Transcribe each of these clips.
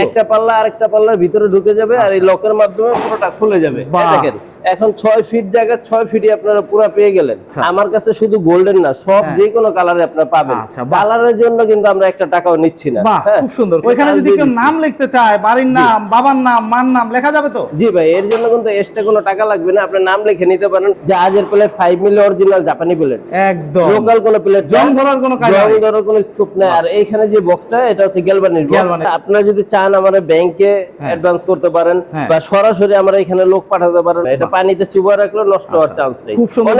একটা পাল্লা আরেকটা পাল্লার ভিতরে ঢুকে যাবে আর এই লকের মাধ্যমে পুরোটা খুলে যাবে। দেখেন। এখন ছয় ফিট জায়গা ছয় ফিটই আপনারা পুরো পেয়ে গেলেন। আচ্ছা। আমার কাছে শুধু গোল্ডেন না সব হ্যাঁ। যে কোনো কালারে আপনারা পাবেন। আচ্ছা, কালারের জন্য কিন্তু আমরা একটা টাকাও নিচ্ছি না। হ্যাঁ। খুব সুন্দর। ওইখানে যদি কেউ নাম লিখতে চায় বাড়ির নাম বাবার নাম মার নাম লেখা যাবে তো? জি ভাই এর জন্য কিন্তু এক্সট্রা কোনো টাকা লাগবে না। আপনার নাম লিখে নিতে পারেন। জাহাজের প্লেট ফাইভ মিলি অরিজিনাল জাপানি প্লেট একদম। লোকাল কোনো প্লেট জং ধরার কোনো কাজ জং ধরার কোনো স্কোপ নাই। আর এইখানে যে বক্সটা এটা হচ্ছে গ্যালবানির বক্স। আপনারা যদি চান আমার ব্যাংকে। অ্যাডভান্স করতে পারেন হ্যাঁ। বা সরাসরি আমরা এখানে লোক পাঠাতে পারেন। এটা পানিতে চুবা রাখলে নষ্ট হওয়ার চান্স নেই। আচ্ছা। খুব সুন্দর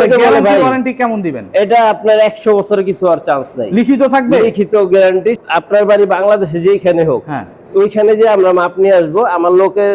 গ্যারান্টি কেমন দিবেন? এটা আপনার বছরে কিছু আর চান্স নাই। লিখিত থাকবে? লিখিত গ্যারান্টি আপনার বাড়ি বাংলাদেশে হোক হ্যাঁ। ওইখানে যে আমরা মাপ নিয়ে আসব আমার লোকের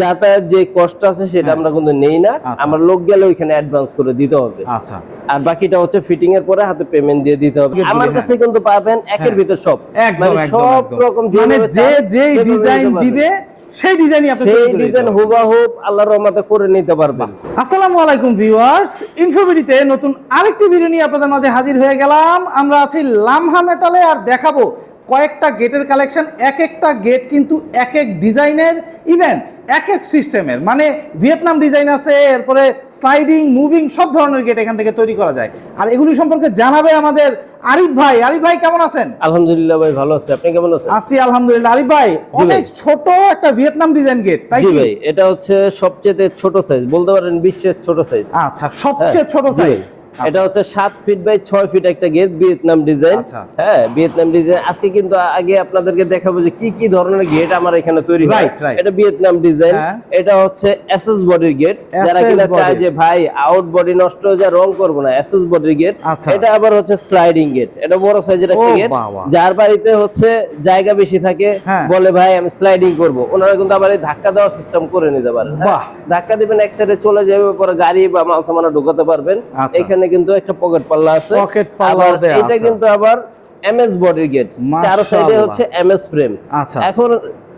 যাতায়াত যে কষ্ট আছে সেটা আমরা কিন্তু নেই না। আচ্ছা। আমার লোক গেলে ওইখানে অ্যাডভান্স করে দিতে হবে। আচ্ছা। আর বাকিটা হচ্ছে ফিটিং এর পরে হাতে পেমেন্ট দিয়ে দিতে হবে। আমার হ্যাঁ। কাছে কিন্তু পাবেন একের হ্যাঁ। ভিতর সব। মানে সব রকম মানে যে যে ডিজাইন দিবে সেই ডিজাইনই আপনি সেই ডিজাইন হুবাহুব আল্লাহর রহমতে করে নিতে পারবেন আসসালামু আলাইকুম ভিউয়ার্স ইনফোভিডিতে নতুন আরেকটি ভিডিও নিয়ে আপনাদের মাঝে হাজির হয়ে গেলাম। আমরা আছি লামহা মেটালে আর দেখাবো কয়েকটা গেটের কালেকশন এক একটা গেট কিন্তু এক এক ডিজাইনের ইভেন এক এক সিস্টেমের। মানে ভিয়েতনাম ডিজাইন আছে এরপরে স্লাইডিং মুভিং সব ধরনের গেট এখান থেকে তৈরি করা যায়। আর এগুলি সম্পর্কে জানাবে আমাদের আরিফ ভাই। আরিফ ভাই কেমন আছেন? আলহামদুলিল্লাহ ভাই ভালো আছে। আপনি কেমন আছেন? আছি আলহামদুলিল্লাহ। আরিফ ভাই অনেক ছোট একটা ভিয়েতনাম ডিজাইন গেট তাই কি? ভাই এটা হচ্ছে সবচেয়ে ছোট সাইজ বলতে পারেন বিশ্বের ছোট সাইজ আচ্ছা সবচেয়ে ছোট সাইজ এটা হচ্ছে সাত ফিট বাই ছয় ফিট একটা গেট ভিয়েতনাম ডিজাইন আচ্ছা। হ্যাঁ ভিয়েতনাম ডিজাইন আজকে কিন্তু আগে আপনাদেরকে দেখাবো যে কি কি ধরনের গেট আমার এখানে তৈরি হয়. এটা ভিয়েতনাম ডিজাইন হ্যাঁ। এটা হচ্ছে এসএস বডির গেট যারা কিনা চায় যে ভাই আউট বডি নষ্ট হয়ে যায় রং করব না। এসএস বডির গেট আচ্ছা। এটা আবার হচ্ছে স্লাইডিং গেট এটা বড় সাইজের একটা গেট যার বাড়িতে হচ্ছে জায়গা বেশি থাকে হ্যাঁ। বলে ভাই আমি স্লাইডিং করব। ওনারা কিন্তু আবার এই ধাক্কা দেওয়ার সিস্টেম করে নিতে পারেন। হ্যাঁ? ধাক্কা দিবেন এক সাইডে চলে যাবে পরে গাড়ি বা মাল সামানা ঢোকাতে পারবেন। আচ্ছা। এখানে কিন্তু একটা পকেট পাল্লা আছে Pocket পাল্লা এটা কিন্তু আবার এমএস বডির গেট চার সাইডে হচ্ছে এমএস ফ্রেম আচ্ছা। এখন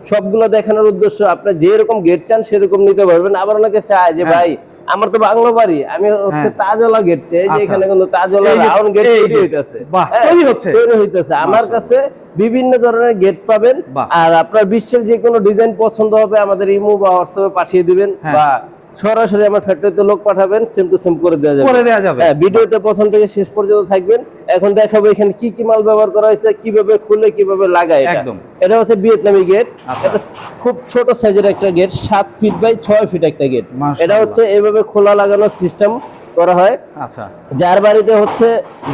সবগুলো দেখানোর উদ্দেশ্য আপনি যে রকম গেট চান সেরকম নিতে পারবেন আবার অনেকে চায় যে হ্যাঁ। ভাই আমার তো বাংলো বাড়ি আমি হচ্ছে হ্যাঁ। তাজলা গেট চাই যে আচ্ছা। এখানে কিন্তু তাজলা রাউন্ড গেট তৈরি হইতেছে বাহ, হ্যাঁ, তৈরি হচ্ছে। তৈরি হইতেছে আমার কাছে বিভিন্ন ধরনের গেট পাবেন আর আপনার বিশ্বের যে কোনো ডিজাইন পছন্দ হবে আমাদের ইমো বা হোয়াটসঅ্যাপে পাঠিয়ে দিবেন। বা সরাসরি আমার ফ্যাক্টরিতে লোক পাঠাবেন সেম টু সেম করে দেওয়া যাবে। করে দেওয়া যাবে। হ্যাঁ ভিডিওতে প্রথম থেকে শেষ পর্যন্ত থাকবেন। এখন দেখাবো এখানে কি কি মাল ব্যবহার করা হয়েছে কীভাবে খুলে কীভাবে লাগায় এটা। একদম। এটা হচ্ছে ভিয়েতনামি গেট আচ্ছা। এটা খুব ছোট সাইজের একটা গেট সাত ফিট বাই ছয় ফিট একটা গেট এটা হচ্ছে এইভাবে খোলা লাগানোর সিস্টেম করা হয়। আচ্ছা। যার বাড়িতে হচ্ছে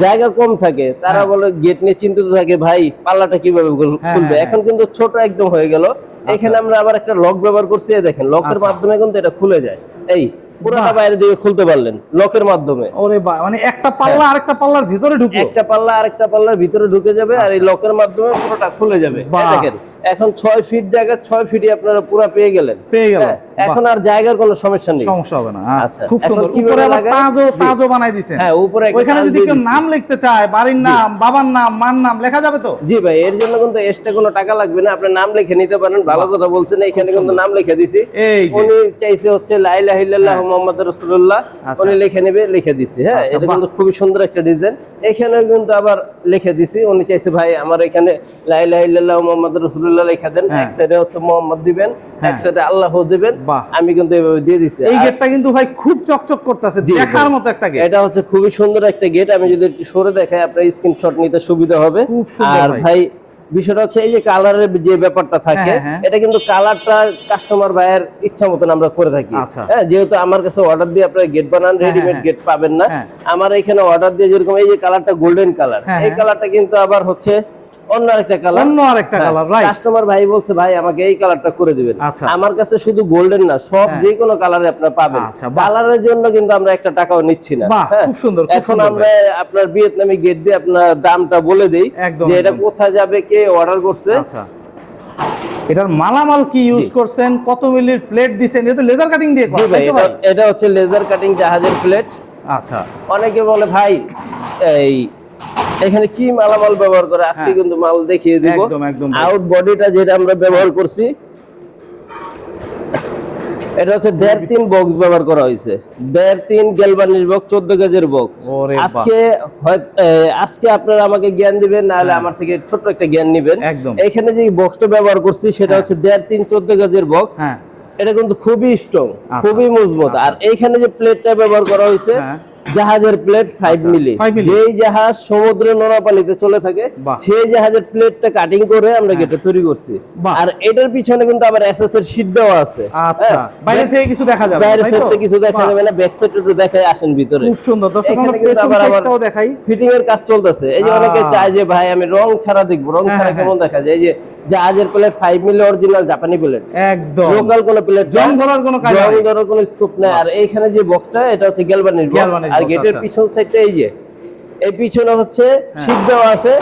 জায়গা কম থাকে তারা হ্যাঁ। বলে গেট নিয়ে চিন্তিত থাকে ভাই পাল্লাটা কীভাবে হ্যাঁ, খুলবে? হ্যাঁ, এখন কিন্তু ছোট একদম হয়ে গেল। এখানে আমরা আবার একটা লক ব্যবহার করছি দেখেন লকের আচ্ছা। মাধ্যমে কিন্তু এটা খুলে যায়। এই পুরোটা বাইরে দিকে খুলতে পারলেন লকের মাধ্যমে। ওরে মানে একটা পাল্লা আরেকটা পাল্লার ভিতরে ঢুকলো। একটা পাল্লা আরেকটা পাল্লার ভিতরে ঢুকে যাবে আর এই লকের মাধ্যমে পুরোটা খুলে যাবে। দেখেন এখন ছয় ফিট জায়গা ছয় ফিটই আপনারা পুরো পেয়ে গেলেন। পেয়ে গেল হ্যাঁ, এখন আর জায়গার কোনো সমস্যা নেই। সমস্যা হবে না আচ্ছা, আচ্ছা খুব সুন্দর। উপরে আবার লাগায়? তাজও জি। তাজও বানাই দিছেন হ্যাঁ, উপরে তাজ যদি কেউ নাম লিখতে চায় বাড়ির নাম বাবার নাম মার নাম লেখা যাবে তো? জি ভাই এর জন্য কিন্তু এক্সট্রা কোনো টাকা লাগবে না। আপনি নাম লিখে নিতে পারেন। ভালো কথা বলছেন এখানে কিন্তু নাম লিখে দিছি। এই। উনি চাইছে হচ্ছে লাইলা হিল্লাহ মোহাম্মদ রাসূলুল্লাহ। আচ্ছা। উনি লিখে নেবে লিখে দিছি। হ্যাঁ আচ্ছা, এটা কিন্তু খুবই সুন্দর একটা ডিজাইন এখানে কিন্তু আবার লিখে দিছি। উনি চাইছে ভাই আমার এখানে লাইলা হিল্লাহ মোহাম্মদ রাসূলুল্লাহ লিখে দেন। হ্যাঁ। এক সাইডে হচ্ছে মোহাম্মদ দিবেন এক হ্যাঁ। সাইডে আল্লাহ দিবেন। আমি কিন্তু এভাবে দিয়ে দিছি এই গেটটা কিন্তু ভাই খুব চকচক করতেছে দেখার মতো একটা গেট এটা হচ্ছে খুবই সুন্দর একটা গেট আমি যদি সরে দেখাই আপনার স্ক্রিনশট নিতে সুবিধা হবে আর ভাই। বিষয়টা হচ্ছে এই যে কালারের যে ব্যাপারটা থাকে হ্যাঁ, হ্যাঁ। এটা কিন্তু কালারটা কাস্টমার ভাইয়ের ইচ্ছা মতন আমরা করে থাকি আচ্ছা। হ্যাঁ যেহেতু আমার কাছে অর্ডার দিয়ে আপনারা গেট বানান রেডিমেড হ্যাঁ। গেট পাবেন না। আমার এখানে অর্ডার দিয়ে যেরকম এই যে কালারটা গোল্ডেন কালার এই। কালারটা কিন্তু আবার হচ্ছে অন্য আরেকটা কালার অন্য আরেকটা কালার রাইট কাস্টমার ভাই বলছে ভাই আমাকে এই কালারটা করে দিবেন। আচ্ছা। আমার কাছে শুধু গোল্ডেন না সব। যে কোনো কালারে আপনারা পাবেন। আচ্ছা, কালারের জন্য কিন্তু আমরা একটা টাকাও নিচ্ছি না। হ্যাঁ। খুব সুন্দর, এখন আমরা আপনার ভিয়েতনামি গেট দিয়ে আপনার দামটা বলে দেই যে এটা। কোথায় যাবে কে অর্ডার করছে। আচ্ছা। এটার মালামাল কি ইউজ করছেন? কত মিলির প্লেট দিছেন? এটা তো লেজার কাটিং দিয়ে করা এটা হচ্ছে লেজার কাটিং জাহাজের প্লেট আচ্ছা। অনেকে বলে ভাই এই এখানে কি মালামাল ব্যবহার করে? আজকে হ্যাঁ। কিন্তু মাল দেখিয়ে দিব। আউট বডিটা যেটা আমরা ব্যবহার করছি এটা হচ্ছে দেড় তিন বক্স ব্যবহার করা হয়েছে। দেড় তিন গ্যালবানির বক্স চোদ্দ গেজের বক্স। আজকে আজকে আপনারা আমাকে জ্ঞান দিবেন নাহলে আমার থেকে ছোট্ট একটা জ্ঞান নিবেন। হ্যাঁ। এখানে যে বক্সটা ব্যবহার করছি সেটা হচ্ছে দেড় তিন চোদ্দ গেজের বক্স। হ্যাঁ। এটা কিন্তু খুবই স্ট্রং আচ্ছা। খুবই মজবুত। আর এইখানে যে প্লেটটা ব্যবহার করা হয়েছে হ্যাঁ। জাহাজের প্লেট ফাইভ আচ্ছা, মিলি। যেই জাহাজ সমুদ্রে নোনা পানিতে চলে থাকে সেই জাহাজের প্লেটটা কাটিং করে আমরা গেটে তৈরি করছি। আর এটার পিছনে কিন্তু আবার এসএস এর শীট দেওয়া আছে। আচ্ছা হ্যাঁ, বাইরে থেকে কিছু দেখা যাবে বাইরে তাই সাইড তো? থেকে কিছু দেখা যাবে না ব্যাক সাইড একটু দেখাই আসেন ভিতরে। খুব সুন্দর। দর্শক এখানে আমরা পেছন আবার আবার সাইডটাও দেখাই। ফিটিং এর কাজ চলতেছে। এই যে অনেকে চায় যে ভাই আমি রং ছাড়া দেখব রং হ্যাঁ, ছাড়া হ্যাঁ, কেমন দেখা যায়? এই যে জাহাজের প্লেট ফাইভ মিলি অরিজিনাল জাপানি প্লেট একদম। লোকাল কোন প্লেট জং ধরার কোনো কাজ জং ধরার কোনো স্কোপ নাই। আর এইখানে যে বক্সটা এটা হচ্ছে গ্যালভানির বক্স আর গেটের আচ্ছা। পিছন সাইডটা এই যে। এই পিছনে হচ্ছে শীট দেওয়া আছে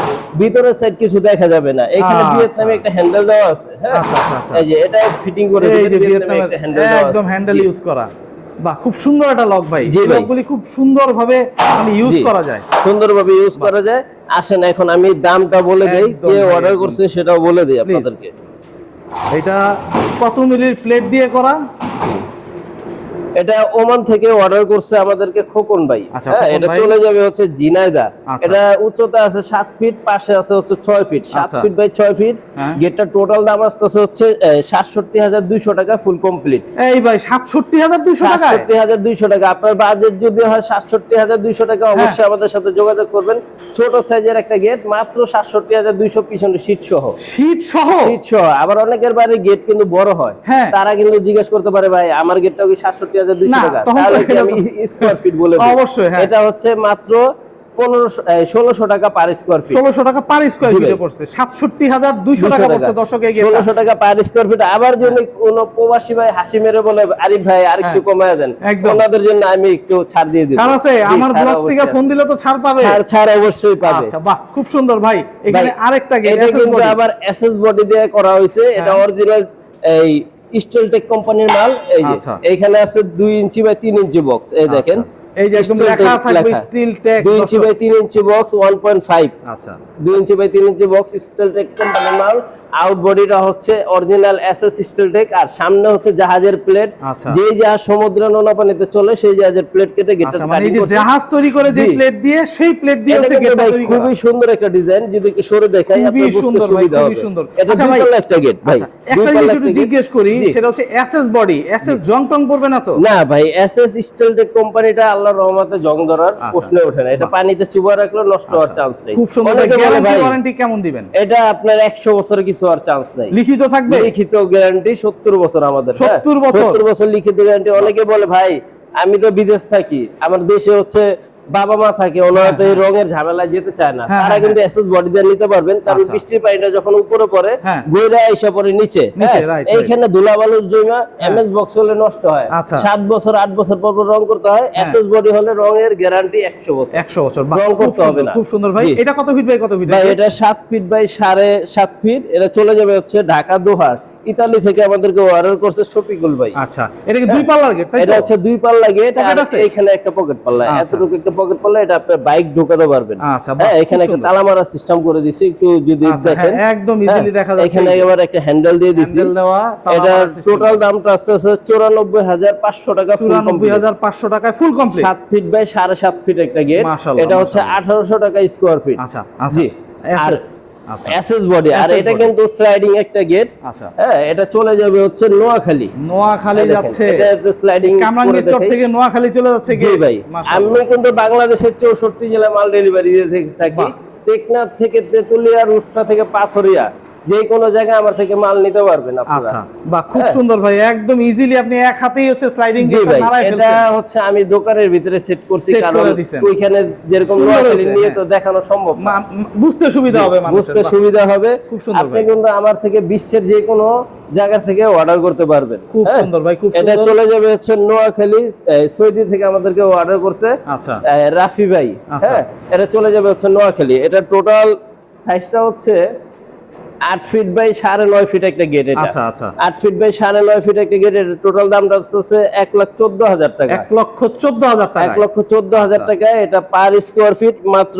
ভিতরের সাইড কিছু দেখা যাবে না। এখানে আচ্ছা। ভিয়েতনামে একটা হ্যান্ডেল দেওয়া আছে হ্যাঁ? আচ্ছা, আচ্ছা, আচ্ছা। এই যে এটা ফিটিং করে এই যে ভিয়েতনামে একটা হ্যান্ডেল দেওয়া একদম হ্যান্ডেল ইউজ করা। বাহ খুব সুন্দর একটা লক ভাই। এই লকগুলি খুব সুন্দরভাবে মানে ইউজ করা যায়। সুন্দরভাবে ইউজ করা যায়। আসেন এখন আমি দামটা বলে দেই কে অর্ডার। করছে সেটাও বলে দেই আপনাদেরকে। এটা কত মিলির প্লেট দিয়ে করা? এটা ওমান থেকে অর্ডার করছে আমাদেরকে খোকন ভাই। আচ্ছা, হ্যাঁ এটা চলে যাবে হচ্ছে জিনাইদা আচ্ছা। এটা উচ্চতা আছে সাত ফিট পাশে আছে হচ্ছে ছয় ফিট সাত আচ্ছা। ফিট বাই ছয় ফিট। গেটটা টোটাল দাম আসতেছে হচ্ছে সাতষট্টি হাজার দুইশো টাকা ফুল কমপ্লিট এই ভাই সাতষট্টি হাজার দুইশো টাকায়? সাতষট্টি হাজার দুইশো টাকা। আপনার বাজেট যদি হয় সাতষট্টি হাজার দুইশো টাকা হ্যাঁ। অবশ্যই আমাদের সাথে যোগাযোগ করবেন। ছোট সাইজের একটা গেট মাত্র সাতষট্টি হাজার দুইশো পিছনে শীত সহ। শীত সহ? শীত সহ। আবার অনেকের বাইরে গেট কিন্তু বড় হয়। হ্যাঁ। তারা কিন্তু জিজ্ঞেস করতে পারে ভাই আমার গেটটা কি সাতষট্টি দুইশো টাকা। তখন তো তাহলে কি এটা স্কোয়ার ফিট বলে অবশ্যই, হ্যাঁ। এটা হচ্ছে মাত্র ষোলোশো টাকা পার স্কোয়ার ফিট ষোলোশো টাকা পার স্কোয়ার ফিটে পড়ছে। সাতষট্টি হাজার দুইশো টাকা পড়ছে দর্শক ষোলোশো টাকা পার স্কোয়ার ফিট আবার যদি কোনো প্রবাসী ভাই হাসি মেরে বলে আরিফ ভাই আর একটু হ্যাঁ, কমায় দেন। ওনাদের জন্য আমি একটু ছাড় দিয়ে দিই ছাড় আছে? আমার ব্লগ থেকে ফোন দিলে তো ছাড় পাবে। ছাড় ছাড় অবশ্যই পাবে। আচ্ছা বাহ খুব সুন্দর ভাই। এখানে আরেকটা গেট এটা কিন্তু আবার এসএস বডি দিয়ে করা হয়েছে। এটা হ্যাঁ। অরিজিনাল এই স্টিল টেক কোম্পানির মাল এই যে। আচ্ছা। এখানে আছে দুই ইঞ্চি বাই তিন ইঞ্চি বক্স এই দেখেন। এই যে একদম লেখা থাকবে স্টিল টেক দুই ইঞ্চি বাই তিন inch box one point five আচ্ছা। দুই ইঞ্চি বাই তিন ইঞ্চি বক্স স্টিল টেক কোম্পানির মাল। আউট বডিটা হচ্ছে অরিজিনাল এসএস স্টিল টেক আর সামনে হচ্ছে জাহাজের প্লেট। আচ্ছা। জাহাজ সমুদ্র নোনা পানিতে চলে সেই জাহাজের প্লেট কেটে আচ্ছা মানে যে জাহাজ তৈরি করে যে প্লেট দিয়ে সেই প্লেট দিয়ে হচ্ছে গেটটা তৈরি খুবই সুন্দর একটা ডিজাইন যদি একটু সরে দেখাই আপনার বুঝতে সুবিধা হবে। এটা আচ্ছা একটা গেট ভাই। একটা জিনিস একটু জিজ্ঞেস করি সেটা হচ্ছে এসএস বডি এসএস জং। টং পড়বে না তো? না ভাই এসএস স্টিল টেক কোম্পানিটা আল্লাহর রহমতে জং ধরার। প্রশ্ন ওঠে না। এটা পানিতে চুবা রাখলে নষ্ট হওয়ার চান্স নেই। খুব সুন্দর গ্যারান্টি কেমন দিবেন? এটা আপনার একশো বছরে কিছু হওয়ার চান্স নাই। লিখিত থাকবে? লিখিত গ্যারান্টি সত্তর বছর আমাদের 70 বছর? সত্তর বছর লিখিত গ্যারান্টি অনেকে বলে ভাই আমি তো বিদেশ থাকি। আমার দেশে হচ্ছে বাবা মা থাকে ওনারা তো এই রঙের ঝামেলায় যেতে চায় না। হ্যাঁ, তারা হ্যাঁ, কিন্তু এসএস বডি দিয়ে নিতে পারবেন কারণ আচ্ছা। বৃষ্টির পানিটা যখন উপরে পড়ে হ্যাঁ। গইরা এসে পড়ে নিচে। হ্যাঁ, এইখানে ধুলাবালুর জমা এমএস বক্স হলে নষ্ট হয়। আচ্ছা। সাত বছর আট বছর পর রং করতে হয়। হ্যাঁ। এসএস বডি হলে রঙের গ্যারান্টি একশো বছর। একশো বছর। রং করতে হবে না। খুব সুন্দর ভাই। এটা কত ফিট বাই কত ফিট ভাই এটা সাত ফিট বাই সাড়ে সাত ফিট এটা চলে যাবে হচ্ছে ঢাকা দোহার ইতালি থেকে আমাদেরকে অর্ডার করছে শফিকুল ভাই। আচ্ছা এটা কি দুই পাল্লার গেট তাই এটা হচ্ছে দুই পাল্লা গেট আর এখানে একটা পকেট পাল্লা আচ্ছা। এতটুকু একটা পকেট পাল্লা এটা আপনি বাইক ঢোকাতে পারবেন। আচ্ছা, হ্যাঁ এখানে একটা তালা মারার সিস্টেম করে দিছি একটু যদি আচ্ছা, দেখেন। হ্যাঁ, একদম easily হ্যাঁ, দেখা যাচ্ছে। এখানে এবার একটা হ্যান্ডেল দিয়ে দিছি। হ্যান্ডেল দেওয়া এটা টোটাল দামটা আসছে হাজার পাঁচশো টাকা ফুল। হাজার পাঁচশো টাকায় ফুল কমপ্লিট সাত ফিট বাই সাড়ে সাত ফিট একটা গেট এটা হচ্ছে আঠারোশো টাকা স্কোয়ার ফিট আচ্ছা আচ্ছা। জি। আর আচ্ছা এসএস বডি আর এটা কিন্তু স্লাইডিং একটা গেট আচ্ছা। হ্যাঁ এটা চলে যাবে হচ্ছে নোয়াখালী। নোয়াখালী যাচ্ছে। এটা স্লাইডিং কামরাঙ্গীর চর থেকে নোয়াখালী চলে যাচ্ছে জি ভাই আমি কিন্তু বাংলাদেশের চৌষট্টি জেলায় মাল ডেলিভারি দিয়ে থেকে। থাকি টেকনাথ টেকনাফ থেকে তেতুলিয়া রূপসা থেকে পাথরিয়া। যে কোনো জায়গায় আমার থেকে মাল নিতে পারবেন আপনারা। আচ্ছা খুব হ্যাঁ। সুন্দর ভাই একদম ইজিলি আপনি এক হাতেই হচ্ছে স্লাইডিং এটা হচ্ছে আমি দোকানের ভিতরে সেট করছি কারণ ওইখানে যেরকম নিয়ে হ্যাঁ। তো দেখানো সম্ভব বুঝতে সুবিধা হবে বুঝতে সুবিধা হবে। খুব সুন্দর আপনি কিন্তু আমার থেকে বিশ্বের যে কোনো জায়গা থেকে অর্ডার করতে পারবেন। খুব হ্যাঁ? সুন্দর ভাই, খুব এটা চলে যাবে হচ্ছে নোয়াখালী সৌদি থেকে আমাদেরকে অর্ডার করছে আচ্ছা। রাফি ভাই। আচ্ছা। হ্যাঁ এটা চলে যাবে হচ্ছে নোয়াখালী। এটা টোটাল সাইজটা হচ্ছে আট ফিট বাই সাড়ে নয় ফিট একটা গেট এটা। আচ্ছা আচ্ছা। আট ফিট বাই সাড়ে নয় ফিট একটা গেট এটা টোটাল দামটা হচ্ছে এক লাখ চোদ্দ হাজার টাকা। এক লক্ষ চোদ্দ হাজার এক টাকা লক্ষ চোদ্দ হাজার। টাকা এটা পার স্কোয়ার ফিট মাত্র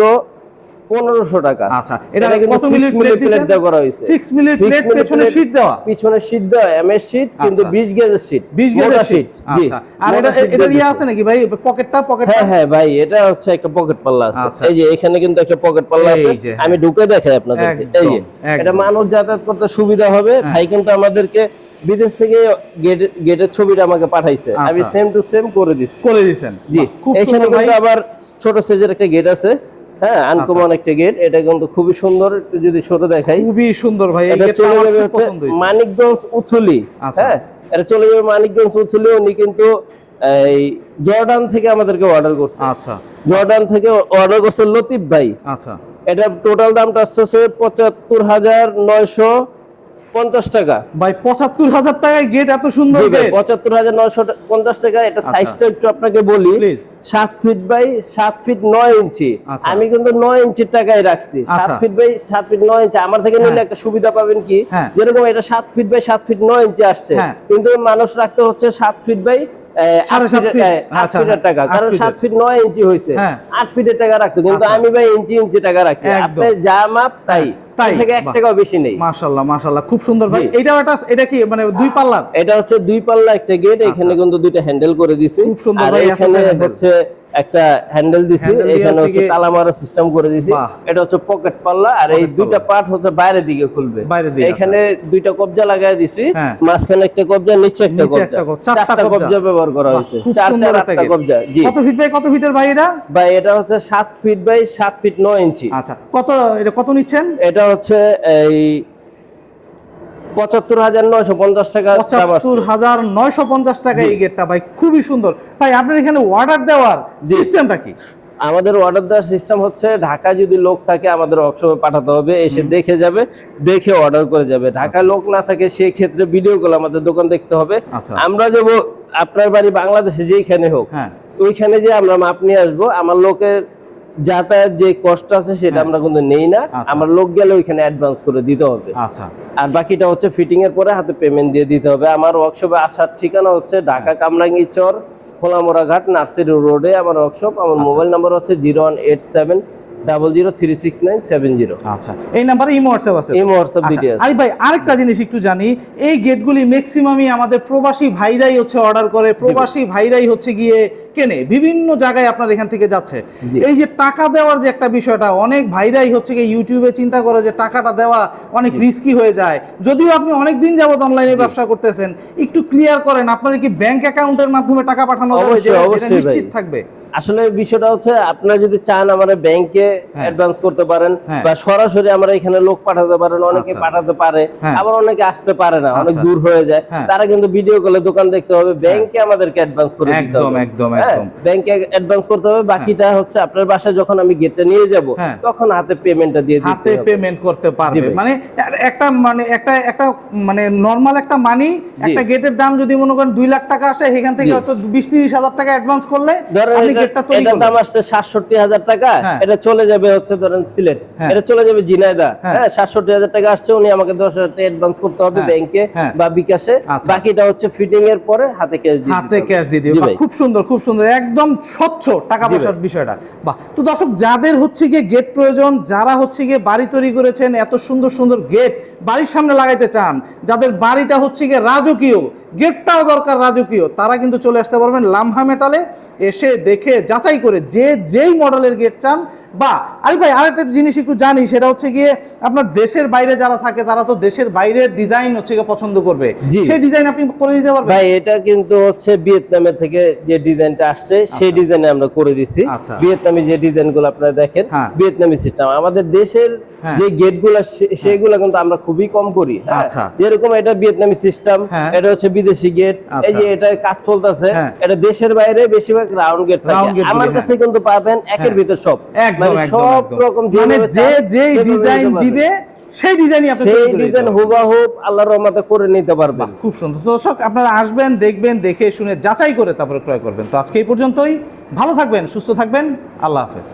পনেরোশো টাকা। আচ্ছা, এটা কত মিলি মিলি plate plate দিছেন? দেওয়া করা হয়েছে। 6 মিলি 6 পেছনে plate, দেওয়া? পিছনে শীট দেওয়া এমএস শীট কিন্তু আচ্ছা। 20 গেজের শীট 20 গেজের শীট জি। আর এটা এটা ইয়ে আছে নাকি ভাই? পকেটটা পকেটটা? হ্যাঁ হ্যাঁ ভাই এটা হচ্ছে একটা পকেট পাল্লা আছে। এই যে এখানে কিন্তু একটা পকেট পাল্লা আছে। এই যে। আমি ঢুকে দেখাই আপনাদেরকে। এই যে এটা মানুষ যাতায়াত করতে সুবিধা হবে। হ্যাঁ। ভাই কিন্তু আমাদেরকে বিদেশ থেকে গেট গেটের ছবিটা আমাকে পাঠাইছে। আমি। সেম টু সেম করে দিছি। করে দিয়েছেন জি এখানে কিন্তু আবার ছোট সাইজের একটা গেট আছে। হ্যাঁ আনকমন একটা গেট এটা কিন্তু খুবই সুন্দর একটু যদি ছোট দেখাই। খুবই সুন্দর ভাই এটা চলে যাবে হচ্ছে মানিকগঞ্জ উথুলি আচ্ছা। হ্যাঁ? এটা চলে যাবে মানিকগঞ্জ উথুলি উনি কিন্তু এই জর্ডান থেকে আমাদেরকে অর্ডার করছে। আচ্ছা। জর্ডান থেকে অর্ডার করছে লতিফ ভাই। আচ্ছা। এটা টোটাল দামটা আসতেছে পঁচাত্তর হাজার নয়শো পঞ্চাশ টাকা। ভাই পঁচাত্তর হাজার টাকায় গেট এত সুন্দর পঁচাত্তর হাজার নয়শো পঞ্চাশ টাকা এটা সাইজটা একটু আপনাকে বলি। সাত ফিট বাই সাত ফিট নয় ইঞ্চি। আচ্ছা। আমি কিন্তু নয় ইঞ্চির টাকায় রাখছি। সাত আচ্ছা। ফিট বাই সাত ফিট নয় ইঞ্চি। আমার থেকে নিলে হ্যাঁ। একটা সুবিধা পাবেন কি? হ্যাঁ। যেরকম এটা সাত ফিট বাই সাত ফিট নয় ইঞ্চি আসছে। হ্যাঁ। কিন্তু মানুষ রাখতে হচ্ছে সাত ফিট বাই আচ্ছা, টাকা। কারণ সাত ফিট নয় ইঞ্চি হয়েছে। হ্যাঁ। আট ফিটের টাকা রাখতো। কিন্তু আচ্ছা। আমি ভাই ইঞ্চি ইঞ্চি টাকা রাখছি। আপনি যা মাপ তাই। তাই, থেকে এক বাহ। টাকাও বেশি নেই। মাশাআল্লাহ মাশাআল্লাহ খুব সুন্দর ভাই। এটা এটা কি মানে দুই পাল্লা এটা হচ্ছে দুই পাল্লা একটা গেট এখানে কিন্তু দুইটা হ্যান্ডেল করে দিছি। খুব সুন্দর ভাই, এখানে হচ্ছে একটা হ্যান্ডেল দিছি এখানে হচ্ছে তালা মারার সিস্টেম করে দিছি। এটা হচ্ছে পকেট পাল্লা আর এই দুইটা পার্ট হচ্ছে বাইরের দিকে খুলবে। এখানে দুইটা কবজা লাগাই দিছি হ্যাঁ। মাঝখানে একটা কবজা নিচে একটা কবজা। চারটা কবজা। ব্যবহার করা হয়েছে। চার চার আটটা। কবজা জি। কত ফিট বাই কত ফিটের ভাই এটা? ভাই এটা হচ্ছে সাত ফিট বাই সাত ফিট নয় ইঞ্চি আচ্ছা কত এটা কত নিচ্ছেন? এটা হচ্ছে এই পঁচাত্তর হাজার নয়শো পঞ্চাশ টাকা। পঁচাত্তর হাজার নয়শো পঞ্চাশ টাকা এই গেটটা ভাই খুবই সুন্দর। ভাই আপনার এখানে অর্ডার দেওয়ার সিস্টেমটা কি? আমাদের অর্ডার দেওয়ার সিস্টেম হচ্ছে ঢাকা যদি লোক থাকে আমাদের ওয়ার্কশপে পাঠাতে হবে এসে দেখে যাবে দেখে অর্ডার করে যাবে। ঢাকা লোক না থাকে সেই ক্ষেত্রে ভিডিও কল আমাদের দোকান দেখতে হবে। আচ্ছা। আমরা যাব আপনার বাড়ি বাংলাদেশে যেখানে হোক হ্যাঁ। ওইখানে যে আমরা মাপ নিয়ে আসব। আমার লোকের যাতায়াত যে কষ্ট আছে সেটা আমরা কিন্তু নেই না। আচ্ছা। আমার লোক গেলে ওইখানে অ্যাডভান্স করে দিতে হবে। আচ্ছা। আর বাকিটা হচ্ছে ফিটিং এর পরে হাতে পেমেন্ট দিয়ে দিতে হবে। আমার ওয়ার্কশপে আসার ঠিকানা হচ্ছে ঢাকা কামরাঙ্গি চর খোলামোড়া ঘাট নার্সারি রোডে আমার ওয়ার্কশপ আমার মোবাইল নাম্বার হচ্ছে zero one eight seven double zero three six nine seven zero আচ্ছা এই নাম্বারে ইমো হোয়াটসঅ্যাপ আছে এই হোয়াটসঅ্যাপ আচ্ছা, ডিটেলস আরে ভাই আরেকটা জিনিস একটু জানি এই গেটগুলি ম্যাক্সিমামই আমাদের প্রবাসী ভাইরাই হচ্ছে অর্ডার করে প্রবাসী ভাইরাই হচ্ছে গিয়ে কেনে বিভিন্ন জায়গায় আপনার এখান থেকে যাচ্ছে। এই যে টাকা দেওয়ার যে একটা বিষয়টা অনেক ভাইরাই হচ্ছে গিয়ে ইউটিউবে চিন্তা করে যে টাকাটা দেওয়া অনেক রিস্কি হয়ে যায়। যদিও আপনি অনেক দিন যাবত অনলাইনে ব্যবসা করতেছেন একটু ক্লিয়ার করেন আপনার কি ব্যাংক অ্যাকাউন্টের মাধ্যমে টাকা পাঠানো যাবে? নিশ্চিত থাকবে। আসলে বিষয়টা হচ্ছে আপনারা যদি চান আমার ব্যাংকে অ্যাডভান্স করতে পারেন হ্যাঁ। বা সরাসরি আমরা এখানে লোক পাঠাতে পারেন অনেকে আচ্ছা। পাঠাতে পারে হ্যাঁ। আবার অনেকে আসতে পারে না অনেক আচ্ছা। দূর হয়ে যায় হ্যাঁ। তারা কিন্তু ভিডিও কলে দোকান দেখতে হবে ব্যাংকে আমাদেরকে অ্যাডভান্স করে দিতে হবে একদম, একদম। ব্যাংকে অ্যাডভান্স করতে হবে বাকিটা হচ্ছে আপনার বাসায় যখন আমি গেটটা নিয়ে যাব। তখন হাতে পেমেন্টটা দিয়ে দিতে হাতে পেমেন্ট করতে পারবে মানে একটা মানে একটা একটা মানে নরমাল একটা মানি একটা গেটের দাম যদি মনে করেন দুই লাখ টাকা আসে এখান থেকে হয়তো বিশ তিরিশ হাজার টাকা অ্যাডভান্স করলে আপনি এটা- তৈরি দাম আসছে সাতষট্টি হাজার টাকা হ্যাঁ। এটা চলে যাবে হচ্ছে ধরেন সিলেট হ্যাঁ। এটা চলে যাবে হ্যাঁ। হ্যাঁ সাতষট্টি হাজার টাকা আসছে উনি আমাকে দশ হাজার টাকা অ্যাডভান্স করতে হবে হ্যাঁ। ব্যাংকে হ্যাঁ। বা বিকাশে আচ্ছা। বাকিটা হচ্ছে ফিটিং এর পরে হাতে ক্যাশ দিয়ে হাতে ক্যাশ দিয়ে দিবে। খুব সুন্দর খুব সুন্দর একদম স্বচ্ছ টাকা পয়সার বিষয়টা বাহ তো দর্শক যাদের হচ্ছে গিয়ে গেট প্রয়োজন যারা হচ্ছে গিয়ে বাড়ি তৈরি করেছেন এত সুন্দর সুন্দর গেট বাড়ির সামনে লাগাইতে চান যাদের বাড়িটা হচ্ছে গিয়ে রাজকীয় গেটটাও দরকার রাজকীয়। তারা কিন্তু চলে আসতে পারবেন লামহা মেটালে, এসে দেখে যাচাই করে যে যেই মডেলের গেট চান বা আরে ভাই আরেকটা জিনিস একটু জানি সেটা হচ্ছে গিয়ে আপনার দেশের বাইরে যারা থাকে তারা তো দেশের বাইরের ডিজাইন হচ্ছে গিয়ে পছন্দ করবে সেই ডিজাইন আপনি করে দিতে পারবেন ভাই এটা কিন্তু হচ্ছে ভিয়েতনামের থেকে যে ডিজাইনটা আসছে সেই ডিজাইনে আমরা করে দিছি আচ্ছা। ভিয়েতনামি যে ডিজাইনগুলো আপনারা দেখেন হ্যাঁ। ভিয়েতনামি সিস্টেম আমাদের দেশের হ্যাঁ। যে গেটগুলো সেগুলো কিন্তু আমরা খুবই কম করি হ্যাঁ। আচ্ছা। যেরকম এটা ভিয়েতনামি সিস্টেম হ্যাঁ। এটা হচ্ছে বিদেশি গেট এই আচ্ছা। যে এটা কাজ চলতেছে হ্যাঁ। এটা দেশের বাইরে বেশিরভাগ রাউন্ড গেট থাকে আমার কাছে কিন্তু পাবেন একের হ্যাঁ। ভিতর সব একদম মানে সব রকম মানে যে ডিজাইন দিবে সেই ডিজাইনই আপনি সেই করে দিতে ডিজাইন পারবেন। হুবাহুব আল্লাহর রহমতে করে নিতে পারবেন। খুব সুন্দর। দর্শক আপনারা আসবেন দেখবেন দেখে শুনে যাচাই করে তারপরে ক্রয় করবেন। তো আজকে এই পর্যন্তই। ভালো থাকবেন সুস্থ থাকবেন। আল্লাহ হাফেজ।